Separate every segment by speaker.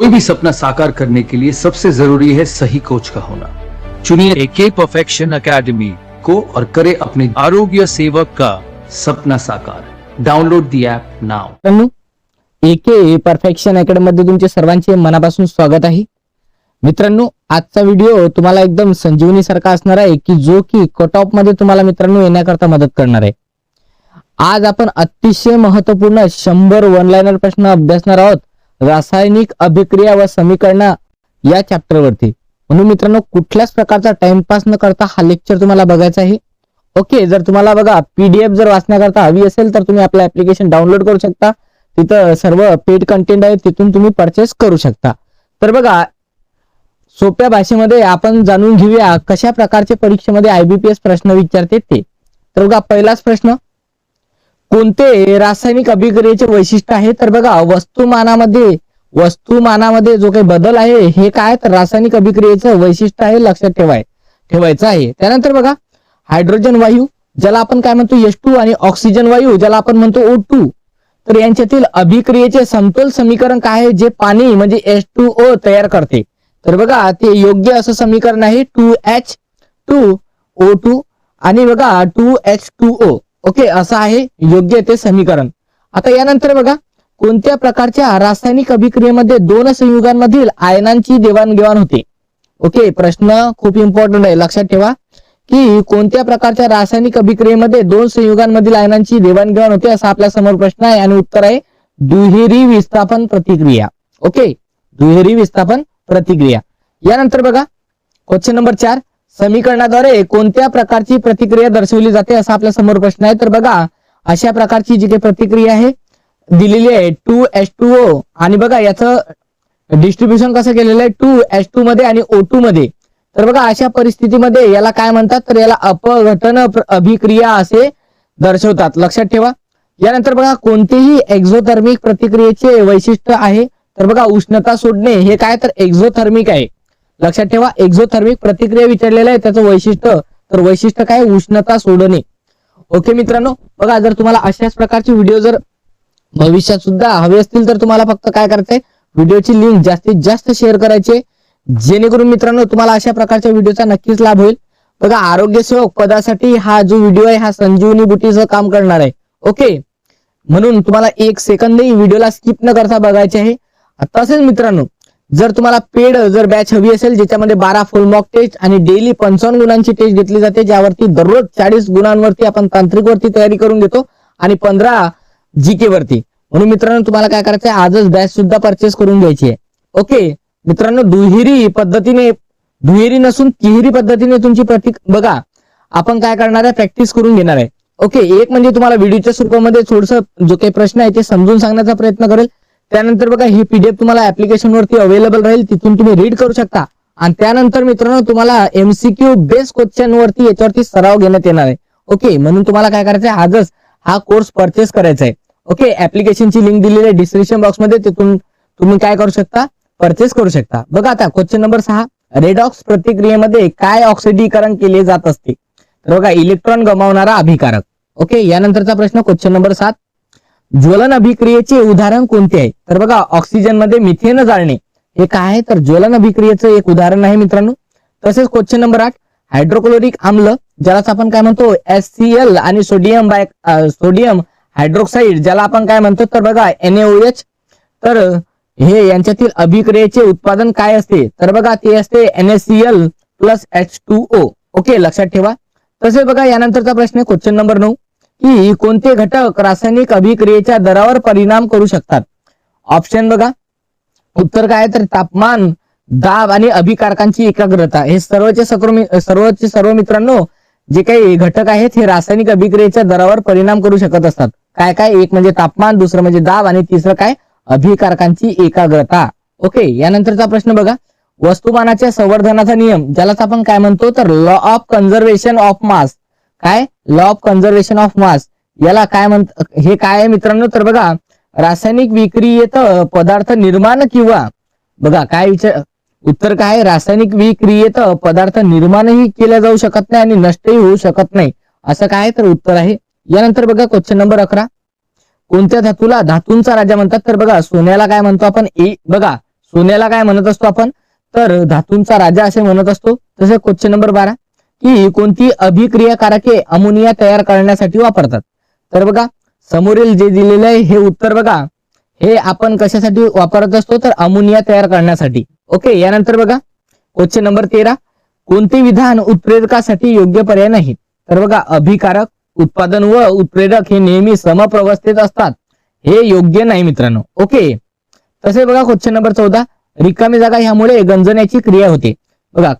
Speaker 1: कोई भी सपना साकार करने के लिए सबसे जरूरी है सही कोच का होना। चुनिए
Speaker 2: एके परफेक्शन अकेडमी
Speaker 1: को और करे अपने
Speaker 2: आरोग्य सेवक का।
Speaker 1: सपना साकार। डाउनलोड दी ऐप नाउ
Speaker 3: मित्रांनो एके परफेक्शन अकॅडमी मध्ये तुमचे सर्वांचे मनापासून स्वागत आहे. मित्रांनो आजचा व्हिडिओ तुम्हाला एकदम संजीवनी सारखा असणार आहे की जो की कट ऑफमध्ये तुम्हाला मित्रांनो येण्याकरता मदत करणार आहे. आज आपण अतिशय महत्त्वपूर्ण शंभर वन लाईनर प्रश्न अभ्यासणार आहोत. रासायनिक अभिक्रिया व समीकरणा या चॅप्टरवरती म्हणून मित्रांनो कुठल्याच प्रकारचा टाइमपास न करता हा लेक्चर तुम्हाला बघायचा आहे. ओके जर तुम्हाला बघा पीडीएफ जर वाचण्याकरता हवी असेल तर तुम्ही आपलं ऍप्लिकेशन डाउनलोड करू शकता. तिथं सर्व पेड कंटेंट आहे तिथून तुम्ही परचेस करू शकता. तर बघा सोप्या भाषेमध्ये आपण जाणून घेऊया कशा प्रकारचे परीक्षेमध्ये आयबीपीएस प्रश्न विचारते ते. तर बघा पहिलाच प्रश्न कोणते रासायनिक अभिक्रियेचे वैशिष्ट्य आहे? तर बघा वस्तुमानामध्ये वस्तुमानामध्ये जो काही बदल आहे हे काय? तर रासायनिक अभिक्रियेचं वैशिष्ट्य आहे लक्षात ठेवाय ठेवायचं आहे. त्यानंतर बघा हायड्रोजन वायू ज्याला आपण काय म्हणतो? एस टू आणि ऑक्सिजन वायू ज्याला आपण म्हणतो ओ टू. तर यांच्यातील अभिक्रियेचे समतोल समीकरण काय आहे? जे पाणी म्हणजे एस टू ओ तयार करते. तर बघा ते योग्य असं समीकरण आहे two H two O two आणि बघा two H two O. Okay असं आहे. योग्य ते समीकरण. आता यानंतर बघा कोणत्या प्रकारच्या रासायनिक अभिक्रियेमध्ये दोन संयुगांमधील आयनांची देवाणघेवाण होते? ओके प्रश्न खूप इम्पॉर्टंट आहे. लक्षात ठेवा की कोणत्या प्रकारच्या रासायनिक अभिक्रियेमध्ये दोन संयुगांमधील आयनांची देवाणघेवाण होते असा आपल्यासमोर प्रश्न आहे आणि उत्तर आहे दुहेरी विस्थापन प्रतिक्रिया. ओके दुहेरी विस्थापन प्रतिक्रिया. यानंतर बघा क्वेश्चन नंबर चार. समीकरणाद्वारे कोणत्या प्रकारची प्रतिक्रिया दर्शवली जाते असा आपल्यासमोर प्रश्न आहे. तर बघा अशा प्रकारची जी काही प्रतिक्रिया आहे दिलेली आहे टू एच टू ओ आणि बघा याचं डिस्ट्रीब्युशन कसं केलेलं आहे? टू एच टू मध्ये आणि ओ टू मध्ये. तर बघा अशा परिस्थितीमध्ये याला काय म्हणतात? तर याला अपघटन अभिक्रिया असे दर्शवतात. लक्षात ठेवा. यानंतर बघा कोणतेही एक्झोथर्मिक प्रतिक्रियेचे वैशिष्ट्य आहे? तर बघा उष्णता सोडणे हे काय? तर एक्झोथर्मिक आहे. लक्षात ठेवा एक्झोथर्मिक प्रतिक्रिया विचारलेलं आहे त्याचं वैशिष्ट्य तर वैशिष्ट्य काय? उष्णता सोडणे. ओके मित्रांनो बघा जर तुम्हाला अशाच प्रकारचे व्हिडिओ जर भविष्यात सुद्धा हवे असतील तर तुम्हाला फक्त काय करायचंय? व्हिडिओची लिंक जास्तीत जास्त शेअर करायची जेणेकरून मित्रांनो तुम्हाला अशा प्रकारच्या व्हिडिओचा नक्कीच लाभ होईल. बघा आरोग्य सेवक पदासाठी हा जो व्हिडिओ आहे हा संजीवनी बुटीचं काम करणार आहे. ओके म्हणून तुम्हाला एक सेकंदही व्हिडिओला स्किप न करता बघायचे आहे. तसेच मित्रांनो जर तुम्हाला पेड जर बॅच हवी असेल ज्याच्यामध्ये बारा फुल मॉक टेस्ट आणि डेली पंचावन्न गुणांची टेस्ट घेतली जाते ज्यावरती दररोज चाळीस गुणांवरती आपण तांत्रिक वरती तयारी करून घेतो आणि पंधरा जी के वरती. म्हणून मित्रांनो तुम्हाला काय करायचं आजच बॅच सुद्धा परचेस करून घ्यायची आहे. ओके मित्रांनो दुहेरी पद्धतीने दुहेरी नसून तिहेरी पद्धतीने तुमची प्रतीक बघा आपण काय करणार आहे? प्रॅक्टिस करून घेणार आहे. ओके एक म्हणजे तुम्हाला व्हिडिओच्या स्वरूपामध्ये थोडस जो काही प्रश्न आहे ते समजून सांगण्याचा प्रयत्न करेल. त्यानंतर बघा हे पीडीएफ तुम्हाला ऍप्लिकेशन वरती अवेलेबल राहील. तिथून तुम्ही रीड करू शकता. आणि त्यानंतर मित्रांनो तुम्हाला एमसीक्यू बेस क्वेश्चन वरती याच्यावरती सराव घेण्यात येणार आहे. ओके म्हणून तुम्हाला काय करायचं आहे आजच हा कोर्स परचेस करायचा आहे ओके ऍप्लिकेशनची लिंक दिलेली आहे डिस्क्रिप्शन बॉक्समध्ये तिथून तुम्ही काय करू शकता? परचेस करू शकता. बघा आता क्वेश्चन नंबर सहा. रेडॉक्स प्रतिक्रियेमध्ये काय ऑक्सिडीकरण केले जात असते? तर बघा इलेक्ट्रॉन गमावणारा अभिकारक. ओके यानंतरचा प्रश्न क्वेश्चन नंबर सात. ज्वलन अभिक्रियेचे उदाहरण कोणते आहे? तर बघा ऑक्सिजनमध्ये मिथेन जाळणे हे काय आहे? तर ज्वलन अभिक्रियेचं एक उदाहरण आहे मित्रांनो. तसेच क्वेश्चन नंबर आठ हायड्रोक्लोरिक आम्ल ज्यालाच आपण काय म्हणतो? एस सी एल आणि सोडियम बाय सोडियम हायड्रोक्साईड ज्याला आपण काय म्हणतो? तर बघा एनएओएच तर हे यांच्यातील अभिक्रियेचे उत्पादन काय असते? तर बघा ते असते NSCL plus H two O okay लक्षात ठेवा. तसेच बघा यानंतरचा प्रश्न क्वेश्चन नंबर नऊ. की कोणते घटक रासायनिक अभिक्रियेच्या दरावर परिणाम करू शकतात? ऑप्शन बघा. उत्तर काय आहे तर तापमान दाब आणि अभिकारकांची एकाग्रता. हे सर्वचे सर्व सर्वचे सर्व मित्रांनो जे काही घटक आहेत हे रासायनिक अभिक्रियेच्या दरावर परिणाम करू शकत असतात. काय काय? एक म्हणजे तापमान दुसरं म्हणजे दाब आणि तिसरं काय? अभिकारकांची एकाग्रता. ओके यानंतरचा प्रश्न बघा. वस्तुमानाच्या संवर्धनाचा नियम ज्यालाच आपण काय म्हणतो? तर law of conservation of mass काय? Law of conservation of mass याला काय म्हणत हे काय आहे मित्रांनो? तर बघा रासायनिक विक्रियेत पदार्थ निर्माण किंवा बघा काय विचार उत्तर काय? आहे? रासायनिक विक्रियेत पदार्थ निर्माणही केला जाऊ शकत नाही आणि नष्टही होऊ शकत नाही. असं काय आहे? तर उत्तर आहे. यानंतर बघा क्वेश्चन नंबर अकरा. कोणत्या धातूला धातूंचा राजा म्हणतात? तर बघा सोन्याला काय म्हणतो आपण? ए बघा सोन्याला काय म्हणत असतो आपण? तर धातूंचा राजा असे म्हणत असतो. तसे क्वेश्चन नंबर बारा. की कोणती अभिक्रियाकारके अमोनिया तयार करण्यासाठी वापरतात. तर बघा समोरील जे दिलेलं आहे हे उत्तर बघा. हे आपण कशासाठी वापरत असतो? तर अमोनिया तयार करण्यासाठी. ओके यानंतर बघा क्वेश्चन नंबर तेरा. कोणते विधान उत्प्रेरकासाठी योग्य पर्याय नाही तर बघा अभिकारक उत्पादन व उत्प्रेरक हे नेहमी समप्रवस्थेत असतात. हे योग्य नाही मित्रांनो. ओके. तसे बघा क्वेश्चन नंबर चौदा. रिकामी जागा ह्यामुळे गंजण्याची क्रिया होते. बघा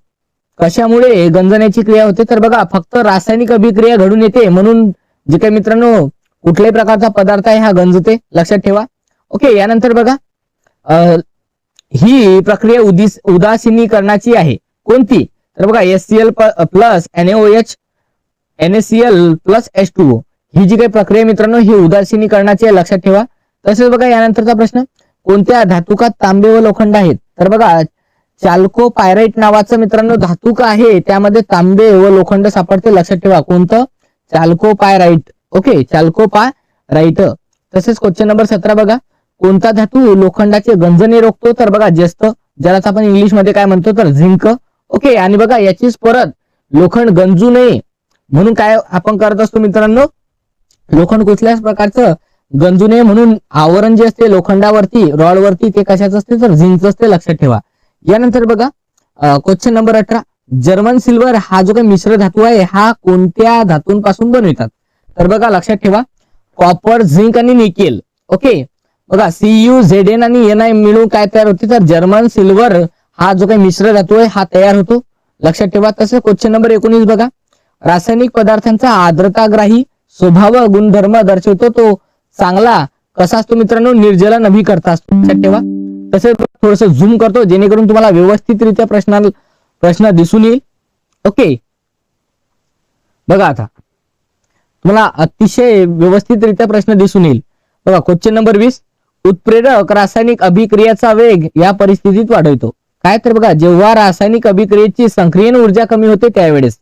Speaker 3: कशामुळे गंजण्याची क्रिया होते? तर बघा फक्त रासायनिक अभिक्रिया घडून येते म्हणून जे काही मित्रांनो कुठल्याही प्रकारचा पदार्थ आहे हा गंजते. लक्षात ठेवा. ओके यानंतर बघा. ही प्रक्रिया उदिस उदासीनीकरणाची आहे. कोणती? तर बघा S C L plus NAOH NACL plus H two O ही जी काही प्रक्रिया मित्रांनो ही उदासीनीकरणाची आहे. लक्षात ठेवा. तसेच बघा यानंतरचा प्रश्न. कोणत्या धातुकात तांबे व लोखंड आहेत? तर बघा चाल्को पायराइट नावाचं मित्रांनो धातुक आहे. त्यामध्ये तांबे व लोखंड सापडते. लक्षात ठेवा. कोणतं? Chalcopyrite okay chalcopyrite. तसेच क्वेश्चन नंबर सतरा बघा. कोणता धातू लोखंडाचे गंजने रोखतो? तर बघा जस्त. ज्यालाच आपण इंग्लिशमध्ये काय म्हणतो? तर झिंक. ओके आणि बघा याचीच परत. लोखंड गंजू नये. म्हणून काय आपण करत असतो मित्रांनो? लोखंड कुठल्याच प्रकारचं गंजू नये. म्हणून आवरण जे असते लोखंडावरती रॉडवरती ते कशाचं असते? तर झिंकचं असते. लक्षात ठेवा. यानंतर बघा क्वेश्चन नंबर अठरा. जर्मन सिल्वर हा जो काही मिश्र धातू आहे हा कोणत्या धातूंपासून बनवितात? तर बघा लक्षात ठेवा. कॉपर झिंक आणि निकेल ओके बघा सीयू झेड एन आणि एन आय मिळून काय तयार होते? तर जर्मन सिल्वर हा जो काही मिश्र धातू आहे हा तयार होतो. लक्षात ठेवा तसं क्वेश्चन नंबर एकोणीस बघा. रासायनिक पदार्थांचा आर्द्रताग्राही स्वभाव गुणधर्म दर्शवतो तो. चांगला कसा असतो मित्रांनो? निर्जेला नभी करता असतो. लक्षात ठेवा. तसेच थोडस झूम करतो जेणेकरून तुम्हाला व्यवस्थितरित्या प्रश्न प्रश्न दिसून येईल. ओके बघा आता. तुम्हाला अतिशय व्यवस्थितरित्या प्रश्न दिसून येईल. बघा क्वेश्चन नंबर वीस. उत्प्रेरक रासायनिक अभिक्रियाचा वेग या परिस्थितीत वाढवतो. काय तर बघा जेव्हा रासायनिक अभिक्रियेची संक्रियन ऊर्जा कमी होते त्यावेळेस.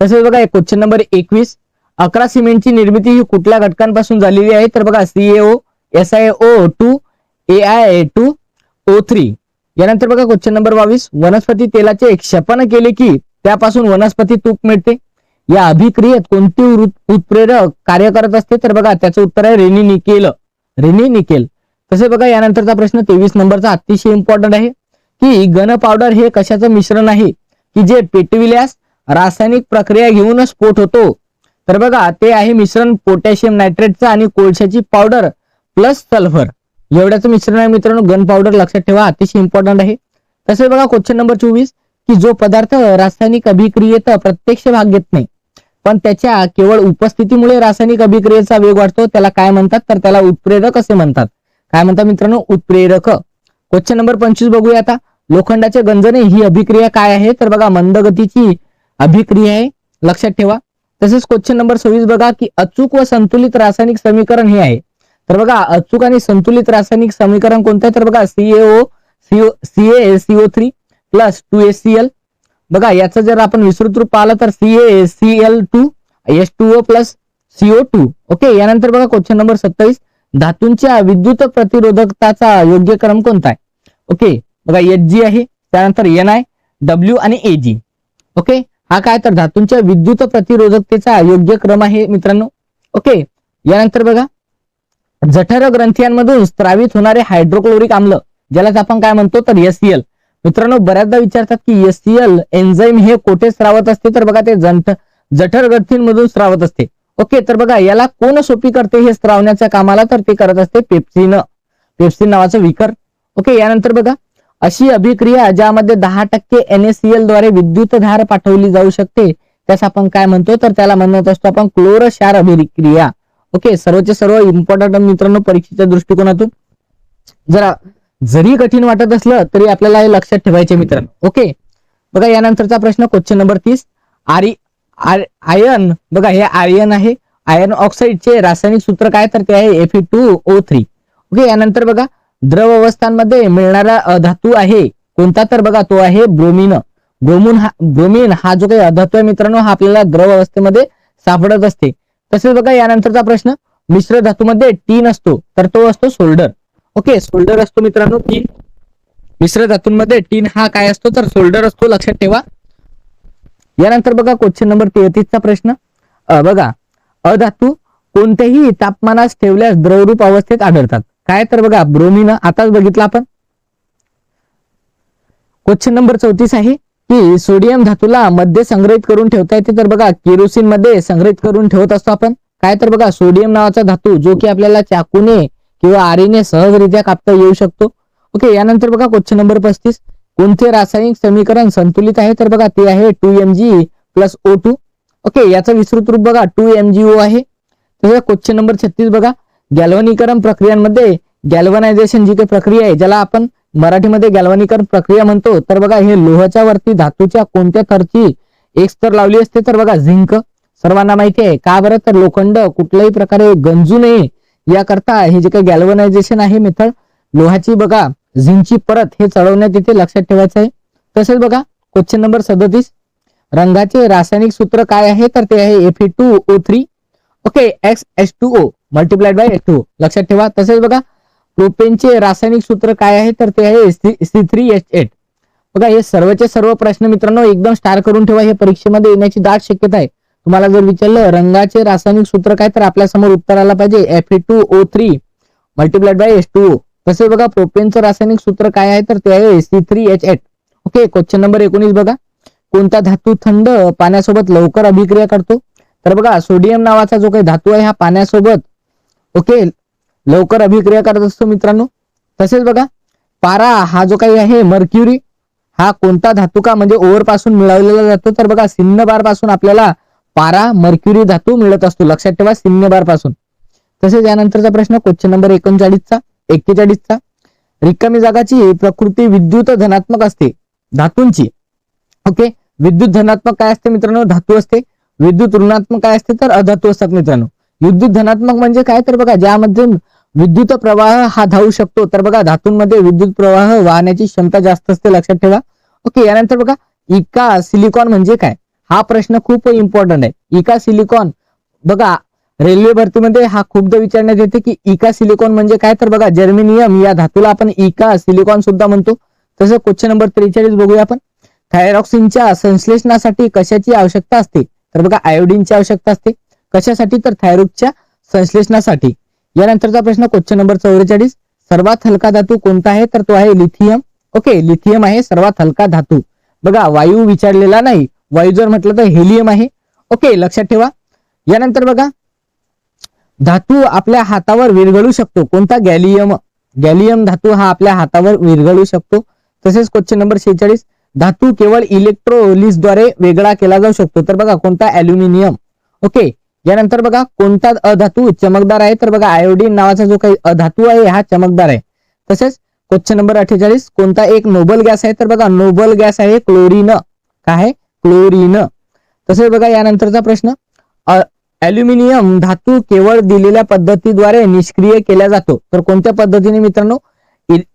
Speaker 3: तसेच बघा क्वेश्चन नंबर एकवीस. अकरा सिमेंटची निर्मिती ही कुठल्या घटकांपासून झालेली आहे? तर बघा CAO S I O two A I two O three यानंतर बघा क्वेश्चन नंबर बावीस. वनस्पती तेलाचे क्षेपण केले की त्यापासून वनस्पती तूप मिळते. या अभिक्रियेत कोणती उत्प्रेरक कार्य करत असते? तर बघा त्याचं उत्तर आहे रेनी निकेल. Rainy nickel. तसे बघा यानंतरचा प्रश्न तेवीस नंबरचा अतिशय इम्पॉर्टंट आहे की गन पावडर हे कशाचं मिश्रण आहे? की जे पेटविल्यास रासायनिक प्रक्रिया घेऊन स्फोट होतो? तर बघा ते आहे मिश्रण पोटॅशियम नायट्रेटचं आणि कोळशाची पावडर प्लस सल्फर एवढ्याचं मिश्रण आहे मित्रांनो गन पावडर लक्षात ठेवा अतिशय इम्पॉर्टंट आहे. तसेच बघा क्वेश्चन नंबर चोवीस की जो पदार्थ रासायनिक अभिक्रियेत प्रत्यक्ष भाग घेत नाही पण त्याच्या केवळ उपस्थितीमुळे रासायनिक अभिक्रियेचा वेग वाढतो त्याला काय म्हणतात? तर त्याला उत्प्रेरक असे म्हणतात. काय म्हणतात मित्रांनो? उत्प्रेरक. क्वेश्चन नंबर पंचवीस बघूया आता. लोखंडाचे गंजणे ही अभिक्रिया काय आहे? तर बघा मंदगतीची अभिक्रिया आहे. लक्षात ठेवा. तसेच क्वेश्चन नंबर सव्वीस बघा की अचूक व संतुलित रासायनिक समीकरण हे आहे. तर बघा अचूक आणि संतुलित रासायनिक समीकरण कोणतं आहे? तर बघा CAO CO CA CO three plus two S C L बघा याचं जर आपण विस्तृत रूप पाहिलं तर CA C L two S two O plus CO two okay यानंतर बघा क्वेश्चन नंबर सत्तावीस. धातूंच्या विद्युत प्रतिरोधकताचा योग्य क्रम कोणता आहे? ओके बघा एच जी आहे त्यानंतर एन आय डब्ल्यू आणि ए जी ओके हा काय तर धातूंच्या विद्युत प्रतिरोधकतेचा योग्य क्रम आहे मित्रांनो. ओके यानंतर बघा जठर ग्रंथियांमधून स्त्रावित होणारे हायड्रोक्लोरिक आम्ल ज्यालाच आपण काय म्हणतो तर एससीएल मित्रांनो बऱ्याचदा विचारतात की एससीएल एन्झाईम हे कोठे स्रावत असते? तर बघा ते जंठ जठर ग्रंथींमधून स्रावत असते. ओके तर बघा याला कोण सोपी करते हे स्त्रावण्याच्या कामाला? तर ते करत असते पेप्सिन पेप्सिन नावाचं विकर. ओके यानंतर बघा अशी अभिक्रिया ज्यामध्ये दहा टक्के एनएसीएलद्वारे विद्युत धार पाठवली जाऊ शकते त्यास आपण काय म्हणतो? तर त्याला म्हणत असतो आपण क्लोरशार अभिक्रिया. ओके सर्वचे सर्व इम्पॉर्टंट मित्रांनो परीक्षेच्या दृष्टिकोनातून. जरा जरी कठीण वाटत असलं तरी आपल्याला हे लक्षात ठेवायचे मित्रांनो. ओके? बघा यानंतरचा प्रश्न क्वेश्चन नंबर तीस. आरी आर- आयर्न बघा हे आर्यन आहे. आयर्न ऑक्साईडचे रासायनिक सूत्र काय तर ते आहे F two O three okay यानंतर बघा द्रव अवस्थांमध्ये मिळणारा अधातू आहे. कोणता तर बघा तो आहे ब्रोमिन. ब्रोमिन हा ब्रोमिन हा जो काही अधातू आहे मित्रांनो हा आपल्याला द्रव अवस्थेमध्ये सापडत असते. तसेच बघा यानंतरचा प्रश्न मिश्र धातूमध्ये टीन असतो तर तो असतो सोल्डर. ओके सोल्डर असतो मित्रांनो तीन मिश्र धातूंमध्ये टीन हा काय असतो तर सोल्डर असतो लक्षात ठेवा. यानंतर बघा क्वेश्चन नंबर तेहतीसचा प्रश्न. अ, बघा अधातू कोणत्याही तापमानास ठेवल्यास द्रवरूप अवस्थेत आढळतात. काय तर बघा ब्रोमिन आताच बघितलं आपण. क्वेश्चन नंबर चौतीस आहे. की सोडियम धातूला मध्ये संग्रहित करून ठेवता येते. तर बघा केरोसिनमध्ये संग्रहित करून ठेवत असतो आपण. काय तर बघा सोडियम नावाचा धातू जो की आपल्याला चाकूने किंवा आरीने सहजरित्या कापता येऊ शकतो. ओके यानंतर बघा क्वेश्चन नंबर पस्तीस. कोणते रासायनिक समीकरण संतुलित आहे? तर बघा ते आहे two M G plus O two. Okay याचं विस्तृत रूप बघा टू एम जी ओ आहे. तसं क्वेश्चन नंबर छत्तीस बघा. गॅल्वनीकरण प्रक्रियांमध्ये गॅल्वनायझेशन जी काही प्रक्रिया आहे ज्याला आपण मराठीमध्ये गॅल्वनीकरण प्रक्रिया म्हणतो तर बघा हे लोहाच्या वरती धातूच्या कोणत्या थरची एक स्तर लावली असते तर बघा झिंक. सर्वांना माहिती आहे. का बरं? तर लोखंड कुठल्याही प्रकारे गंजू नये. याकरता हे जे काही गॅल्वनायझेशन आहे मेथड लोहाची बघा झिंकची परत हे चढवण्यात येते लक्षात ठेवायचं आहे. तसेच बघा क्वेश्चन नंबर सदतीस. रंगाचे रासायनिक सूत्र काय आहे? तर ते आहे F two O three okay X H two O multiplied by H two लक्षात ठेवा. तसेच बघा प्रोपेनचे रासायनिक सूत्र काय आहे? तर ते आहे सी थ्री एच एट. बघा हे सर्वचे सर्व प्रश्न मित्रांनो एकदम स्टार करून ठेवा. हे परीक्षेमध्ये येण्याची दाट शक्यता आहे. तुम्हाला जर विचारलं रंगाचे रासायनिक सूत्र काय? तर आपल्यासमोर उत्तर आला पाहिजे F two O three multiplied by S two O तसेच बघा प्रोपेनचं रासायनिक सूत्र काय आहे? तर ते आहे C three H eight. Okay question number एकोणीस बघा. कोणता धातू थंड पाण्यासोबत लवकर अभिक्रिया करतो? तर बघा सोडियम नावाचा जो काही धातू आहे हा पाण्यासोबत ओके लवकर अभिक्रिया करत असतो मित्रांनो. तसेच बघा पारा हा जो काही आहे मर्क्युरी हा कोणता धातू का म्हणजे ओव्हरपासून मिळवलेला जातो तर बघा सिन्न बारपासून आपल्याला पारा मर्क्युरी धातू मिळत असतो. लक्षात ठेवा सिन्न बारपासून तसेच यानंतरचा प्रश्न क्वेश्चन नंबर एकोणचाळीसचा एक्केचाळीसचा. रिकामी जागाची प्रकृती विद्युत धनात्मक असते धातूंची. ओके? विद्युत धनात्मक काय असते मित्रांनो? धातू असते. विद्युत ऋणात्मक काय असते? तर अधातू असतात मित्रांनो. विद्युत धनात्मक म्हणजे काय? तर बघा ज्यामध्ये विद्युत प्रवाह हा धावू शकतो. तर बघा धातूंमध्ये विद्युत प्रवाह वाहण्याची क्षमता जास्त असते लक्षात ठेवा. ओके यानंतर बघा इका सिलिकॉन म्हणजे काय? हा प्रश्न खूप इम्पॉर्टंट आहे. इका सिलिकॉन बघा रेल्वे भरतीमध्ये हा खूपदा विचारण्यात येते की इका सिलिकॉन म्हणजे काय? तर बघा जर्मेनियम या धातूला आपण इका सिलिकॉन सुद्धा म्हणतो. तसं क्वेश्चन नंबर त्रेचाळीस बघूया आपण. थायरॉक्सिनच्या संश्लेषणासाठी कशाची आवश्यकता असते? तर बघा आयोडीनची आवश्यकता असते. कशासाठी? तर थायरॉइडच्या संश्लेषणासाठी. यानंतरचा प्रश्न क्वेश्चन नंबर चौवेचाळीस. सर्वात हलका धातू कोणता आहे? तर तो आहे लिथियम. ओके लिथियम आहे सर्वात हलका धातू. बघा वायू विचारलेला नाही. वायू जर म्हटलं तर हेलियम आहे. ओके लक्षात ठेवा. यानंतर बघा धातू आपल्या हातावर विरघळू शकतो. कोणता? गॅलियम. गॅलियम धातू हा आपल्या हातावर विरघळू शकतो. तसेच क्वेश्चन नंबर शेहेचाळीस. धातू केवळ इलेक्ट्रोलिसद्वारे वेगळा केला जाऊ शकतो. तर बघा कोणता? अल्युमिनियम ओके यानंतर बघा कोणता अधातू चमकदार आहे? तर बघा आयोडीन नावाचा जो काही अधातू आहे हा चमकदार आहे. तसेच क्वेश्चन नंबर अठ्ठेचाळीस कोणता एक नोबल गॅस आहे? तर बघा नोबल गॅस आहे क्लोरीन. काय आहे? क्लोरीन. तसेच बघा यानंतरचा प्रश्न अल्युमिनियम धातू केवळ दिलेल्या पद्धतीद्वारे निष्क्रिय केला जातो. तर कोणत्या पद्धतीने मित्रांनो?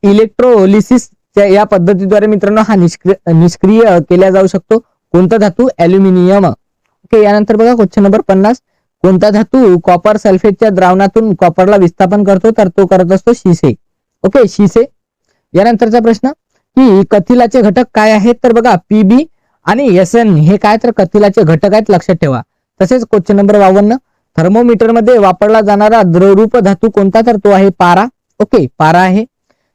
Speaker 3: इलेक्ट्रोलिसिस या पद्धतीद्वारे मित्रांनो हा निष्क्रिय निष्क्रिय केला जाऊ शकतो. कोणता धातू? अल्युमिनियम ओके यानंतर बघा क्वेश्चन नंबर पन्नास. कोणता धातू कॉपर सल्फेटच्या द्रावणातून कॉपरला विस्थापन करतो तर तो करत असतो शिसे. ओके शिसे. यानंतरचा प्रश्न की कथिलाचे घटक काय आहेत? तर बघा पीबी आणि एस एन हे काय? तर कथिलाचे घटक आहेत लक्षात ठेवा. तसेच क्वेश्चन नंबर बावन्न थर्मोमीटरमध्ये वापरला जाणारा द्रवरूप धातू कोणता? तर तो आहे पारा. ओके पारा आहे.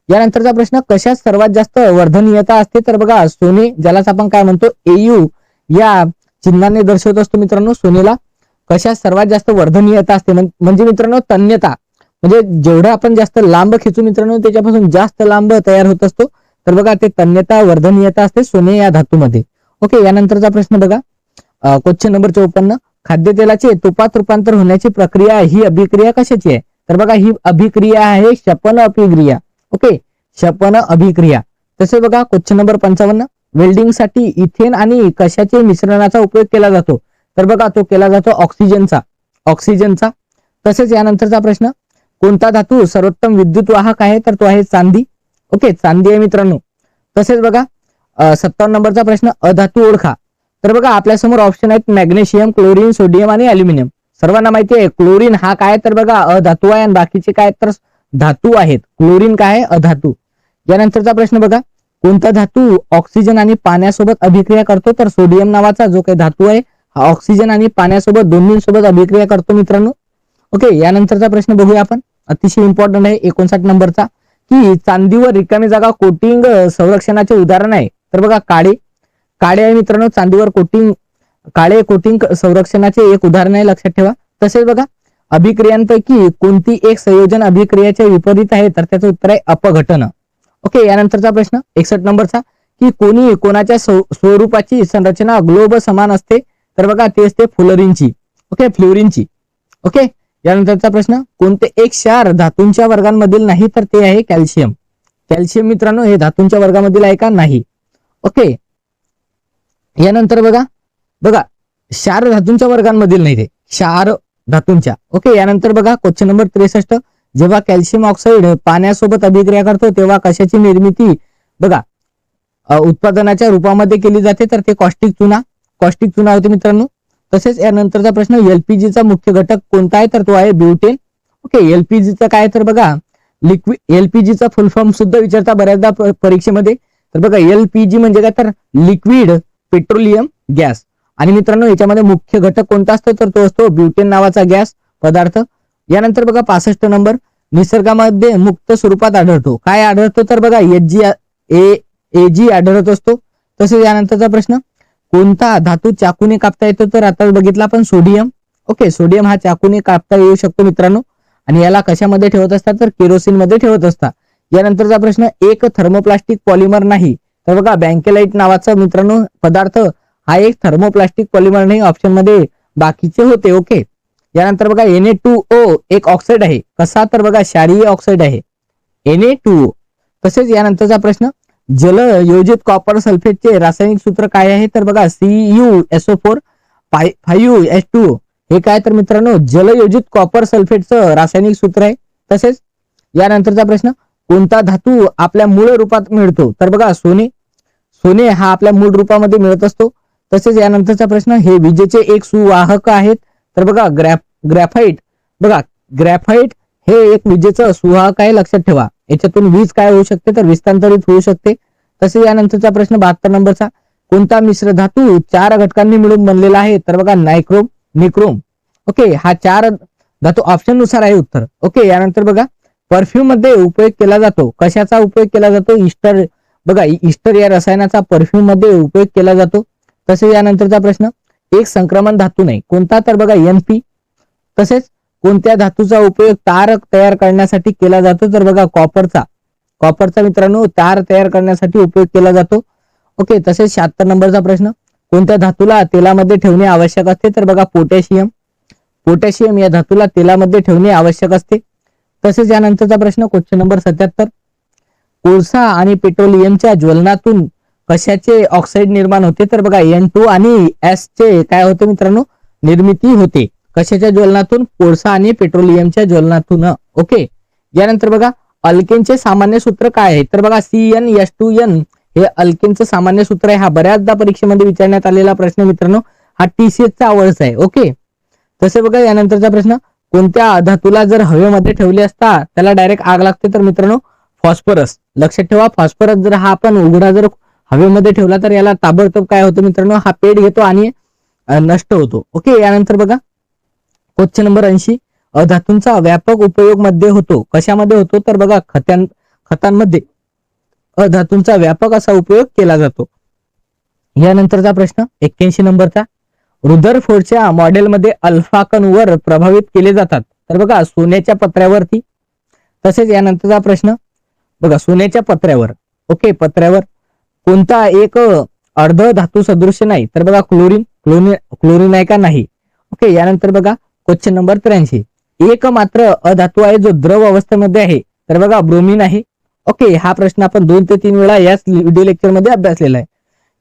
Speaker 3: यानंतरचा प्रश्न कशात सर्वात जास्त वर्धनीयता असते? तर बघा सोने ज्यालाच आपण काय म्हणतो एयू या चिन्हाने दर्शवत असतो मित्रांनो सोनेला. कशा सर्वात जास्त वर्धनीयता असते? म्हणजे मित्रांनो तन्यता. म्हणजे जेवढं आपण जास्त लांब खेचू मित्रांनो त्याच्यापासून जास्त लांब तयार होत असतो. तर बघा ते तन्यता वर्धनीयता असते सोने या धातूमध्ये. ओके यानंतरचा प्रश्न बघा. क्वेश्चन नंबर चौपन्न. खाद्यतेलाचे तुपात रूपांतर होण्याची प्रक्रिया ही अभिक्रिया कशाची आहे? तर बघा ही अभिक्रिया आहे शपन अभिक्रिया. ओके शपन अभिक्रिया. तसे बघा क्वेश्चन नंबर पंचावन्न. वेल्डिंगसाठी इथेन आणि कशाचे मिश्रणाचा उपयोग केला जातो? तर बघा तो केला जातो ऑक्सिजनचा. ऑक्सिजनचा. तसेच यानंतरचा प्रश्न कोणता धातू सर्वोत्तम विद्युत वाहक आहे? तर तो आहे चांदी. ओके चांदी आहे मित्रांनो. तसेच बघा सत्तावन्न नंबरचा प्रश्न अधातू ओळखा. तर बघा आपल्यासमोर ऑप्शन आहेत मॅग्नेशियम क्लोरीन सोडियम आणि अल्युमिनियम सर्वांना माहिती आहे क्लोरीन हा काय? तर बघा अधातू आहे आणि बाकीचे काय? तर धातू आहेत. क्लोरीन काय आहे? अधातू. यानंतरचा प्रश्न बघा कोणता धातू ऑक्सिजन आणि पाण्यासोबत अभिक्रिया करतो? तर सोडियम नावाचा जो काही धातू आहे हा ऑक्सिजन आणि पाण्यासोबत दोन्हीसोबत अभिक्रिया करतो मित्रांनो. ओके यानंतरचा प्रश्न बघूया आपण. अतिशय इम्पॉर्टंट आहे एकोणसाठ नंबरचा. की चांदीवर रिकामी जागा कोटिंग संरक्षणाचे उदाहरण आहे. तर बघा काळे. काळे आहे मित्रांनो चांदीवर कोटिंग काळे कोटिंग संरक्षणाचे एक उदाहरण आहे लक्षात ठेवा. तसेच बघा अभिक्रियांपैकी कोणती एक संयोजन अभिक्रियाच्या विपरीत आहे? तर त्याचं उत्तर आहे अपघटन. ओके यानंतरचा प्रश्न एकसठ नंबरचा. की कोणी कोणाच्या स्वरूपाची संरचना ग्लोब समान असते? तर बघा ते असते फ्लोरिनची. ओके फ्लोरिनची. ओके यानंतरचा प्रश्न कोणते एक क्षार धातूंच्या वर्गांमधील नाही तर ते आहे कॅल्शियम. कॅल्शियम मित्रांनो हे धातूंच्या वर्गामधील आहे का? नाही. ओके यानंतर बघा बघा क्षार धातूंच्या वर्गांमधील नाही ते. क्षार धातूंच्या. ओके यानंतर बघा क्वेश्चन नंबर त्रेसष्ट. जेव्हा कॅल्शियम ऑक्साईड पाण्यासोबत अभिक्रिया करतो तेव्हा कशाची निर्मिती? बघा उत्पादनाच्या रूपामध्ये केली जाते तर ते कॉस्टिक चुना. कॉस्टिक चुना होते मित्रांनो. तसेच यानंतरचा प्रश्न एलपीजीचा मुख्य घटक कोणता आहे? तर तो आहे ब्युटेन ओके एलपीजीचा काय तर बघा लिक्विड एलपीजीचा फुल फॉर्म सुद्धा विचारता बऱ्याचदा परीक्षेमध्ये. तर बघा एलपीजी म्हणजे काय? तर लिक्विड पेट्रोलियम गॅस आणि मित्रांनो याच्यामध्ये मुख्य घटक कोणता असतो? तर तो असतो ब्युटेन नावाचा गॅस पदार्थ. यानंतर बघा पासष्ट नंबर. निसर्गामध्ये मुक्त स्वरूपात आढळतो. काय आढळतो? तर बघा एच जी ए एजी आढळत असतो. तसेच यानंतरचा प्रश्न कोणता धातू चाकूने कापता येतो तर आता बघितला आपण सोडियम. ओके सोडियम हा चाकूने कापता येऊ शकतो मित्रांनो. आणि याला कशामध्ये ठेवत असतात? तर केरोसिनमध्ये ठेवत असतात. यानंतरचा प्रश्न एक थर्मोप्लास्टिक पॉलिमर नाही. तर बघा बँकेलाइट नावाचा मित्रांनो पदार्थ हा एक थर्मोप्लास्टिक पॉलिमर नाही ऑप्शनमध्ये बाकीचे होते ओके. यानंतर बघा एन ए टू ओ एक ऑक्साईड आहे. कसा? तर बघा क्षारीय ऑक्साईड आहे. एन ए टू ओ तसेच यानंतरचा प्रश्न जल योजित कॉपर सल्फेटचे रासायनिक सूत्र काय आहे? तर बघा C U SO four five S two हे काय तर मित्रांनो जलयोजित कॉपर सल्फेटचं रासायनिक सूत्र आहे. तसेच यानंतरचा प्रश्न कोणता धातू आपल्या मूळ रूपात मिळतो? तर बघा सोने. सोने हा आपल्या मूळ रूपामध्ये मिळत असतो. तसेच यानंतरचा प्रश्न हे विजेचे एक सुवाहक आहेत. तर बघा ग्रॅफ ग्रॅफाईट बघा ग्रॅफाईट हे एक विजेचं सुवाहक आहे लक्षात ठेवा. याच्यातून वीज काय होऊ शकते? तर विस्तांतरित होऊ शकते. तसेच यानंतरचा प्रश्न बहात्तर नंबरचा. कोणता मिश्र धातू चार घटकांनी मिळून बनलेला आहे? तर बघा नायक्रोम निक्रोम. ओके हा चार धातू ऑप्शननुसार आहे उत्तर. ओके यानंतर बघा परफ्यूममध्ये उपयोग केला जातो. कशाचा उपयोग केला जातो? इस्टर बघा इस्टर या रसायनाचा परफ्यूममध्ये उपयोग केला जातो. तसेच यानंतरचा प्रश्न एक संक्रमण धातू नाही. कोणता? तर बघा एनपी तसेच कोणत्या धातूचा उपयोग तारक तयार करण्यासाठी केला जातो? तर बघा कॉपरचा. कॉपरचा मित्रांनो तार तयार करण्यासाठी उपयोग केला जातो. ओके तसेच शहात्तर नंबरचा प्रश्न. कोणत्या धातूला तेलामध्ये ठेवणे आवश्यक असते? तर बघा पोटॅशियम. पोटॅशियम या धातूला तेलामध्ये ठेवणे आवश्यक असते. तसेच यानंतरचा प्रश्न क्वेश्चन नंबर सत्याहत्तर. कोळसा आणि पेट्रोलियमच्या ज्वलनातून कशाचे ऑक्साईड निर्माण होते? तर बघा एन टू आणि एस चे काय होते मित्रांनो? निर्मिती होते. कशाच्या ज्वलनातून? कोळसा आणि पेट्रोलियमच्या ज्वलनातून. ओके यानंतर बघा अल्केनचे सामान्य सूत्र काय आहे? तर बघा C N S two N हे अल्केनचं सामान्य सूत्र आहे. हा बऱ्याचदा परीक्षेमध्ये विचारण्यात आलेला प्रश्न मित्रांनो. हा टीसीएस चा आवडच आहे ओके? तसे बघा यानंतरचा प्रश्न. कोणत्या धातूला जर हवेमध्ये ठेवले असता त्याला डायरेक्ट आग लागते? तर मित्रांनो फॉस्फरस लक्षात ठेवा फॉस्फरस जर हा आपण उघडा जर हवेमध्ये ठेवला तर याला ताबडतोब काय होतं मित्रांनो? हा पेट घेतो आणि नष्ट होतो. ओके? यानंतर बघा क्वेश्चन नंबर ऐंशी. अधातूंचा व्यापक उपयोगमध्ये होतो. कशामध्ये होतो? तर बघा खत्यां खतांमध्ये. अधातूंचा व्यापक असा उपयोग केला जातो. यानंतरचा प्रश्न एक्क्याऐंशी नंबरचा. रुदरफोर्डच्या मॉडेलमध्ये अल्फा कणवर प्रभावित केले जातात. तर बघा सोन्याच्या पत्र्यावरती. तसेच यानंतरचा प्रश्न बघा सोन्याच्या पत्र्यावर. ओके पत्र्यावर. कोणता एक अर्ध धातू सदृश्य नाही? तर बघा क्लोरीन क्लोरीन क्लोरीन आहे का नाही? ओके यानंतर बघा क्वेश्चन नंबर त्र्याऐंशी. एक मात्र अधातू आहे जो द्रव अवस्थेमध्ये आहे. तर बघा ब्रोमिन आहे. ओके हा प्रश्न आपण दोन ते तीन वेळा याच व्हिडिओ लेक्चरमध्ये अभ्यासलेला आहे.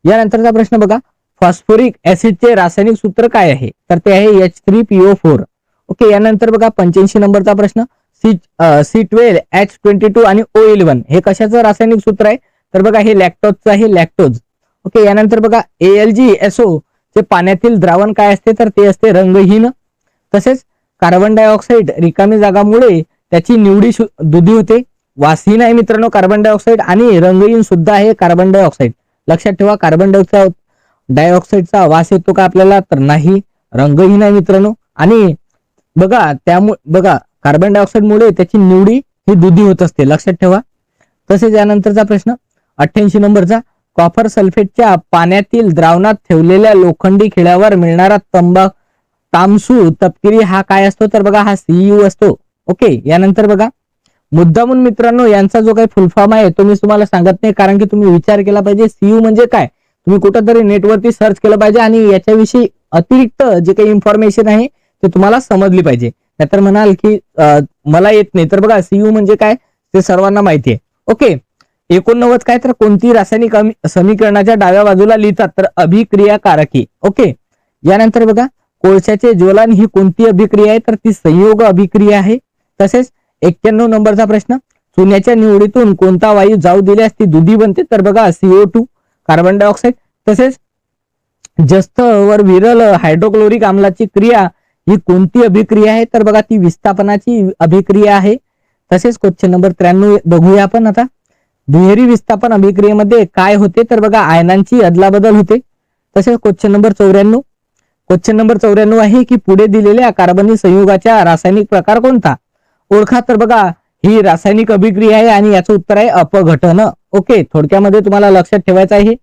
Speaker 3: यानंतरचा प्रश्न बघा फॉस्फोरिक ऍसिडचे रासायनिक सूत्र काय आहे? तर ते आहे H three PO four okay यानंतर बघा पंच्याऐंशी नंबरचा प्रश्न C C twelve H twenty two आणि ओ इलेव्हन हे कशाचं रासायनिक सूत्र आहे? तर बघा हे लॅक्टोजचं आहे लॅक्टोज ओके यानंतर बघा एल जी एसओ चे पाण्यातील द्रावण काय असते? तर ते असते रंगहीन. तसेच कार्बन डायऑक्साईड रिकामी जागामुळे त्याची निवडी शु- दुधी होते. वासहीन आहे मित्रांनो कार्बन डायऑक्साईड आणि रंगहीन सुद्धा आहे कार्बन डायऑक्साईड. लक्षात ठेवा कार्बन डायऑक्साईड डायऑक्साईडचा वास येतो का आपल्याला? तर नाही. रंगहीन आहे मित्रांनो. आणि बघा त्यामुळे बघा कार्बन डायऑक्साईड मुळे त्याची निवडी ही दुधी होत असते. लक्षात ठेवा. तसेच यानंतरचा प्रश्न अठ्ठ्याऐंशी नंबरचा. कॉपर सल्फेटच्या पाण्यातील द्रावणात ठेवलेल्या लोखंडी खिळ्यावर मिळणारा तंबाखू तामसू तपकिरी हा काय असतो तर बघा हा सीईओ असतो. ओके यानंतर बघा. मुद्दामून मित्रांनो यांचा जो काही फुलफॉर्म आहे तो मी तुम्हाला सांगत नाही कारण की तुम्ही विचार केला पाहिजे. सीयू म्हणजे काय? तुम्ही कुठंतरी नेटवरती सर्च केलं पाहिजे आणि याच्याविषयी अतिरिक्त जे काही इन्फॉर्मेशन आहे ते तुम्हाला समजली पाहिजे. नाहीतर म्हणाल की मला येत नाही. तर बघा सीयू म्हणजे काय? ते सर्वांना माहिती आहे. ओके. एकोणनव्वद काय तर कोणती रासायनिक समीकरणाच्या डाव्या बाजूला लिहितात तर अभिक्रिया कारकी ओके. यानंतर बघा कोळशाचे ज्वलन ही कोणती अभिक्रिया आहे? तर ती संयोग अभिक्रिया आहे. तसेच एक्क्याण्णव नंबरचा प्रश्न चुन्याच्या निवडीतून कोणता वायू जाऊ दिल्यास ती दुधी बनते? तर बघा सीओ टू कार्बन डायऑक्साईड तसेच जस्त वर विरल हायड्रोक्लोरिक आम्लाची क्रिया ही कोणती अभिक्रिया आहे? तर बघा ती विस्थापनाची अभिक्रिया आहे. तसेच क्वेश्चन नंबर त्र्याण्णव बघूया आपण आता. दुहेरी विस्थापन अभिक्रियेमध्ये काय होते? तर बघा आयनांची अदलाबदल होते. तसेच क्वेश्चन नंबर चौऱ्याण्णव क्वेश्चन नंबर चौऱ्याण्णव आहे की पुढे दिलेल्या कार्बनी संयुगाचा रासायनिक प्रकार कोणता? ओळखा तर बघा ही रासायनिक अभिक्रिया आहे आणि याचं उत्तर आहे अपघटन. ओके थोडक्यामध्ये तुम्हाला लक्षात ठेवायचं आहे.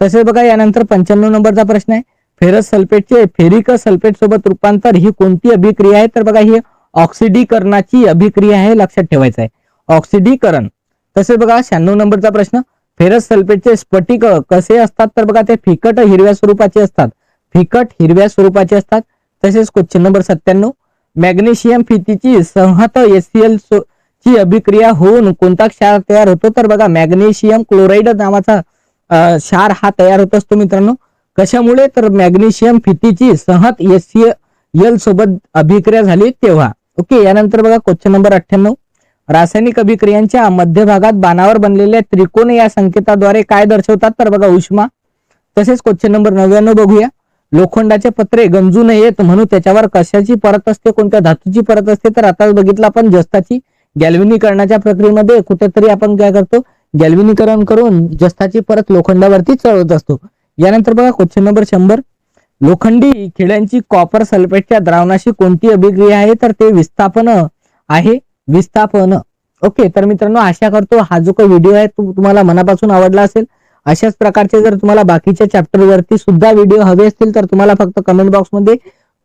Speaker 3: तसेच बघा यानंतर पंच्याण्णव नंबरचा प्रश्न आहे. फेरस सल्फेटचे फेरिक सल्फेट सोबत रूपांतर ही कोणती अभिक्रिया आहे? तर बघा ही ऑक्सिडीकरणाची अभिक्रिया आहे लक्षात ठेवायचं आहे. ऑक्सिडीकरण. तसेच बघा शहाण्णव नंबरचा प्रश्न. फेरस सल्फेटचे स्फटिक कसे असतात? तर बघा ते फिकट हिरव्या स्वरूपाचे असतात. फिकट हिरव्या स्वरूपाचे असतात. तसेच क्वेश्चन नंबर सत्त्याण्णव मॅग्नेशियम फितीची संहत एसीएल ची अभिक्रिया होऊन कोणता क्षार तयार होतो? तर बघा मॅग्नेशियम क्लोराईड नावाचा क्षार हा तयार होत असतो मित्रांनो. कशामुळे? तर मॅग्नेशियम फितीची सहत एल सोबत अभिक्रिया झाली तेव्हा. ओके यानंतर बघा क्वेश्चन नंबर अठ्ठ्याण्णव. रासायनिक अभिक्रियांच्या मध्यभागात बाणावर बनलेल्या त्रिकोण या संकेताद्वारे काय दर्शवतात? तर बघा उष्मा. तसेच क्वेश्चन नंबर नव्याण्णव बघूया. लोखंडाचे पत्रे गंजू नयेत म्हणून त्याच्यावर कशाची परत असते कोणत्या धातूची परत असते तर आता बघितलं आपण जस्ताची गॅल्विनीकरणाच्या प्रक्रियेमध्ये कुठेतरी आपण काय करतो गॅल्विनीकरण करून जस्ताची परत लोखंडावरती चढवत असतो. यानंतर बघा क्वेश्चन नंबर शंभर. लोखंडी खिड्यांची कॉपर सल्फेटच्या द्रावणाशी कोणती अभिक्रिया आहे? तर ते विस्थापन आहे. विस्थापन. ओके तर मित्रांनो आशा करतो हा जो काही व्हिडिओ आहे तो तुम्हाला मनापासून आवडला असेल. अशाच प्रकारचे जर तुम्हाला बाकीच्या चॅप्टर वरती सुद्धा व्हिडिओ हवे असतील तर तुम्हाला फक्त कमेंट बॉक्समध्ये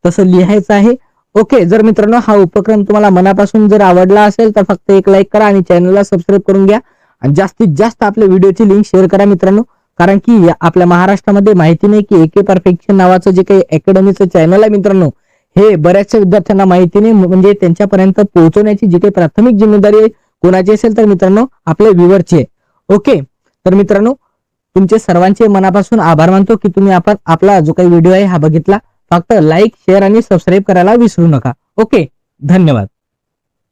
Speaker 3: तसं लिहायचं आहे. ओके जर मित्रांनो हा उपक्रम तुम्हाला मनापासून जर आवडला असेल तर फक्त एक लाईक करा आणि चॅनलला सबस्क्राईब करून घ्या. आणि जास्तीत जास्त आपल्या व्हिडिओची लिंक शेअर करा मित्रांनो कारण की आपल्या महाराष्ट्रामध्ये माहिती नाही की एके परफेक्शन नावाचं जे काही अकॅडमीचं चॅनल आहे मित्रांनो हे बऱ्याचशा विद्यार्थ्यांना माहिती नाही म्हणजे त्यांच्यापर्यंत पोहोचवण्याची जी काही प्राथमिक जिम्मेदारी आहे कोणाची असेल तर मित्रांनो आपल्या व्ह्युअरची आहे. ओके तर मित्रांनो तुमचे सर्वांचे मनापासून आभार मानतो की तुम्ही आपण आपला जो काही व्हिडिओ आहे हा बघितला. फक्त लाईक शेअर आणि सबस्क्राईब करायला विसरू नका. ओके धन्यवाद.